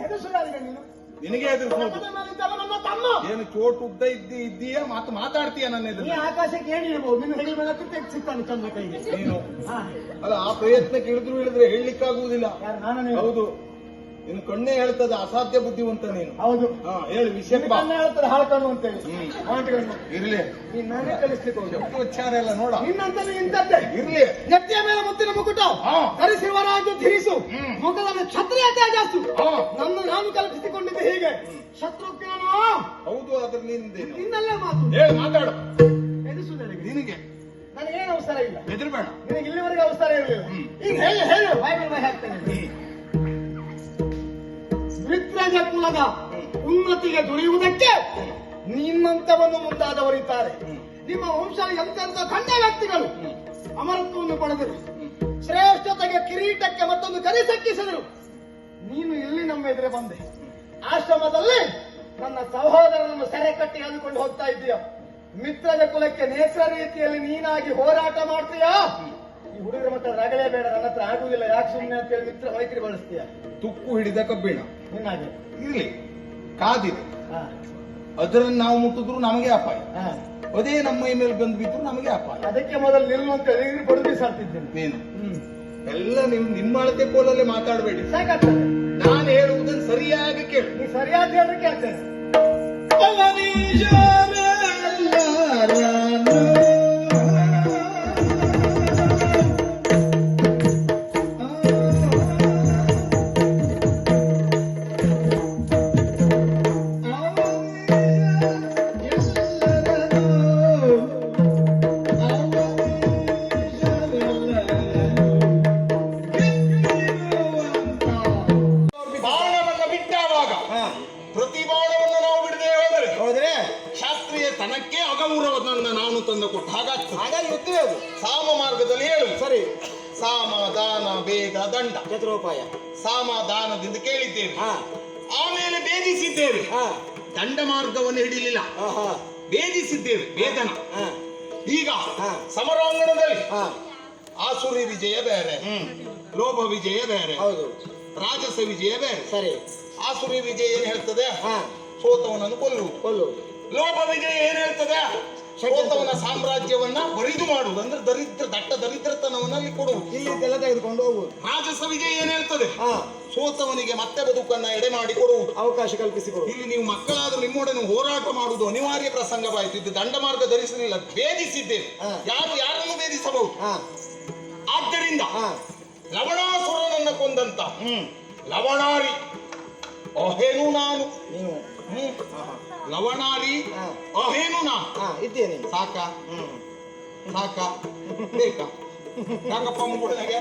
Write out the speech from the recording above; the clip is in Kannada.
ಹೆದರಿಸುವುದಾರಿಗೆ ನೀನು. ನಿನಗೆ ನನ್ನ ತಮ್ಮ. ಏನು ಚೋಟ್ ಉದ್ದ ಇದ್ದಿ ಇದ್ದೀಯ? ಮಾತು ಮಾತಾಡ್ತೀಯ ನನ್ನ ನೀ ಎದುರು ಆಕಾಶಕ್ಕೆ ಏನಿರ್ಬೋದು ನಿನ್ನ ಹೆಗಲ ಮೇಲೆ ತೆಗೆದು ಸಿಗ್ತಾನೆ ಚಂದ ಕೈಗೆ. ನೀನು. ಹಾ. ಅಲ್ಲ ಆ ಪ್ರಯತ್ನಕ್ಕೆ ಇಳಿದ್ರು ಇಳಿದ್ರೆ ಹೇಳಲಿಕ್ಕಾಗುವುದಿಲ್ಲ. ಯಾರು? ನಾನು ಹೌದು. ನಿನ್ನ ಕಣ್ಣೆ ಹೇಳ್ತದೆ ಅಸಾಧ್ಯ ಬುದ್ಧಿವಂತ ನೀನು. ಹೌದು. ಹಾ ಹೇಳಿ ವಿಷಯಕ್ಕೆ ಬಾ. ಹೇಳ್ತಾರೆ ಹಾಳ್ಕಣ್ಣು ಅಂತೇಳಿ ಹ್ಮ್. ಮಾತುಗಳನ್ನು ಇರ್ಲಿ. ನೀನ್ ನಾನೇ ಕಲಿಸ್ಲಿಕ್ಕೆ ಹೋಗಿ ಎಲ್ಲ ನೋಡ. ನಿನ್ನಂತಲೇ ಇಂಥದ್ದೇ. ಇರ್ಲಿ. ನೆತ್ತಿಯ ಮೇಲೆ ಮುತ್ತಿನ ಮುಕುಟ. ಹಾ. ಧರಿಸಿರುವರಾಜು ಧಿರಿಸು. ಹ್ಮ್. ಮುಖದಲ್ಲಿ ಕ್ಷತ್ರಿಯ ತೇಜಸ್ಸು ಹಾ. ನನ್ನ ನಾನು ಕಲ್ಪಿಸಿಕೊಂಡಿದ್ದೆ ಹೀಗೆ. ಶತ್ರು ಹೌದು ಅದ್ರ ನಿಂದೇನು? ನಿನ್ನಲ್ಲೇ ಮಾತು. ಹೇಳಿ ಮಾತಾಡು. ಎದುರಿಸುವುದರಿಗೆ ನಿನಗೆ. ನನಗೇನು ಅವಸರ ಇಲ್ಲ. ಹೆದರ್ಬೇಡ ನಿನಗೆ ಇಲ್ಲಿವರೆಗೆ ಅವಸರ ಇರಲಿಲ್ಲ. ಹ್ಮ್. ಈಗ ಹೇಳಿ ಹೇಳು. ಬಾಯಿ ಮೇಲೆ ಬಾಯಿ ಹಾಕ್ತೇನೆ ಮಿತ್ರಜ ಕುಲದ ಉನ್ನತಿಗೆ ದುಡಿಯುವುದಕ್ಕೆ ನಿಮ್ಮಂತವನ್ನು ಮುಂದಾದವರಿದ್ದಾರೆ. ನಿಮ್ಮ ವಂಶ ಎಂತೆಂತ ಖಂಡ ವ್ಯಕ್ತಿಗಳು ಅಮರತ್ವವನ್ನು ಪಡೆದರು. ಶ್ರೇಷ್ಠತೆಗೆ ಕಿರೀಟಕ್ಕೆ ಮತ್ತೊಂದು ಕರಿ ಸಕ್ಕಿಸಿದರು. ನೀನು ಇಲ್ಲಿ ನಮ್ಮ ಎದುರೆ ಬಂದೆ? ಆಶ್ರಮದಲ್ಲಿ ನನ್ನ ಸಹೋದರನನ್ನು ಸೆರೆ ಕಟ್ಟಿ ಎಳೆದುಕೊಂಡು ಹೋಗ್ತಾ ಇದ್ದೀಯ. ಮಿತ್ರದ ಕುಲಕ್ಕೆ ನೇತ್ರ ರೀತಿಯಲ್ಲಿ ನೀನಾಗಿ ಹೋರಾಟ ಮಾಡ್ತೀಯಾ? ಈ ಹುಡುಗರ ಮಟ್ಟ ರಗಳೇ ಬೇಡ ನನ್ನ ಹತ್ರ ಆಗುವುದಿಲ್ಲ. ಯಾಕೆ ಸುಮ್ಮನೆ ಅಂತೇಳಿ ಮಿತ್ರ ಮೈತ್ರಿ ಬಳಸ್ತೀಯ ತುಕ್ಕು ಹಿಡಿದ ಕಬ್ಬಿಣ. ಇರ್ಲಿ ಕಾದಿದೆ. ಅದರಲ್ಲಿ ಅದರನ್ನು ನಾವು ಮುಟ್ಟಿದ್ರು ನಮಗೆ ಅಪಾಯ. ಅದೇ ನಮ್ಮ ಮೇಲೆ ಬಂದು ಬಿದ್ರು ನಮಗೆ ಅಪಾಯ. ಅದಕ್ಕೆ ಮೊದಲು ನಿಲ್ಲುವಂತ ಬಡದಿ ಸಾರ್ತಿದ್ದೇನೆ. ನೀನು ಎಲ್ಲ ನಿಮ್ ನಿಮ್ಮ ಅಳತೆ ಕೋಲಲ್ಲಿ ಮಾತಾಡಬೇಡಿ. ಸಾಕಾಗ್ತದೆ. ನಾನು ಹೇಳುವುದನ್ನು ಸರಿಯಾಗಿ ಕೇಳಿ. ನೀ ಸರಿಯಾದ ಹೇಳಿದ್ರೆ ಕೇಳ್ತೇನೆ. ತಂದು ಕೊಟ್ಟು ಹಾಗಾಗ್ತದೆ ಹಾಗಾಗಿ ಗೊತ್ತಿದೆ ಅದು. ಸಾಮ ಮಾರ್ಗದಲ್ಲಿ ಹೇಳು. ಸರಿ. ಸಾಮ ದಾನ ಬೇಗ ದಂಡ. ಚತುರೋಪಾಯ. ಸಾಮ ದಾನದಿಂದ ಕೇಳಿದ್ದೇವೆ ಹಾ. ಆಮೇಲೆ ಭೇದಿಸಿದ್ದೇವೆ. ಹಾ. ದಂಡ ಮಾರ್ಗವನ್ನು ಹಿಡಿಲಿಲ್ಲ. ಆಹಾ ಭೇದಿಸಿದ್ದೇವೆ. ವೇದನ ಹಾ. ಈಗ ಹಾ. ಸಮರಾಂಗಣದಲ್ಲಿ ಹಾ. ಆಸುರಿ ವಿಜಯ ಬೇರೆ. ಲೋಭ ವಿಜಯ ಬೇರೆ. ಹೌದು. ರಾಜಸ ವಿಜಯ ಬೇರೆ. ಸರಿ. ಆಸುರಿ ವಿಜಯ ಏನ್ ಹೇಳ್ತದೆ? ಹಾ. ಸೋತವನನ್ನು ಕೊಲ್ಲುವುದು. ಕೊಲ್ಲು ಲೋಭ ವಿಜಯ ಏನ್ ಹೇಳ್ತದೆ? ಸೋತವನ ಸಾಮ್ರಾಜ್ಯವನ್ನ ಬರಿದು ಮಾಡುವುದು. ಅಂದ್ರೆ ದರಿದ್ರ ದಟ್ಟ ದರಿದ್ರತನವನ್ನ ಅಲ್ಲಿ ಕೊಡುವುದು. ಇಲ್ಲಿದ್ದೆಲ್ಲ ತೆಗೆದುಕೊಂಡು ಹೋಗುವುದು. ರಾಜಸವಿಗೆ ಏನ್ ಹೇಳ್ತದೆ? ಹಾ ಸೋತವನಿಗೆ ಮತ್ತೆ ಬದುಕನ್ನ ಎಡೆ ಮಾಡಿ ಕೊಡುವುದು. ಅವಕಾಶ ಕಲ್ಪಿಸಿಕೊಡು ಇಲ್ಲಿ ನೀವು ಮಕ್ಕಳಾದ್ರೂ ನಿಮ್ಮೊಡನೆ ಹೋರಾಟ ಮಾಡುವುದು ಅನಿವಾರ್ಯ ಪ್ರಸಂಗವಾಯಿತು ಇದು ದಂಡ ಮಾರ್ಗ ಧರಿಸಲಿಲ್ಲ ಭೇದಿಸಿದ್ದೇವೆ. ಯಾರು ಯಾರನ್ನು ಭೇದಿಸಬಹುದು? ಆದ್ದರಿಂದ ಲವಣಾಸುರನನ್ನ ಕೊಂದಂತ. ಲವಣಾರಿ. ಅಹೇನು ನಾನು. ನೀನು. ಹ್ಮ್. ಲವಣಾರಿ. ಅಹೇನು ನಾನು ಇದ್ದೇನೆ. ಸಾಕ? ಸಾಕ? ಬೇಕಾ? ಯಾಕಪ್ಪ ಮುಗುಳನಾಗೆ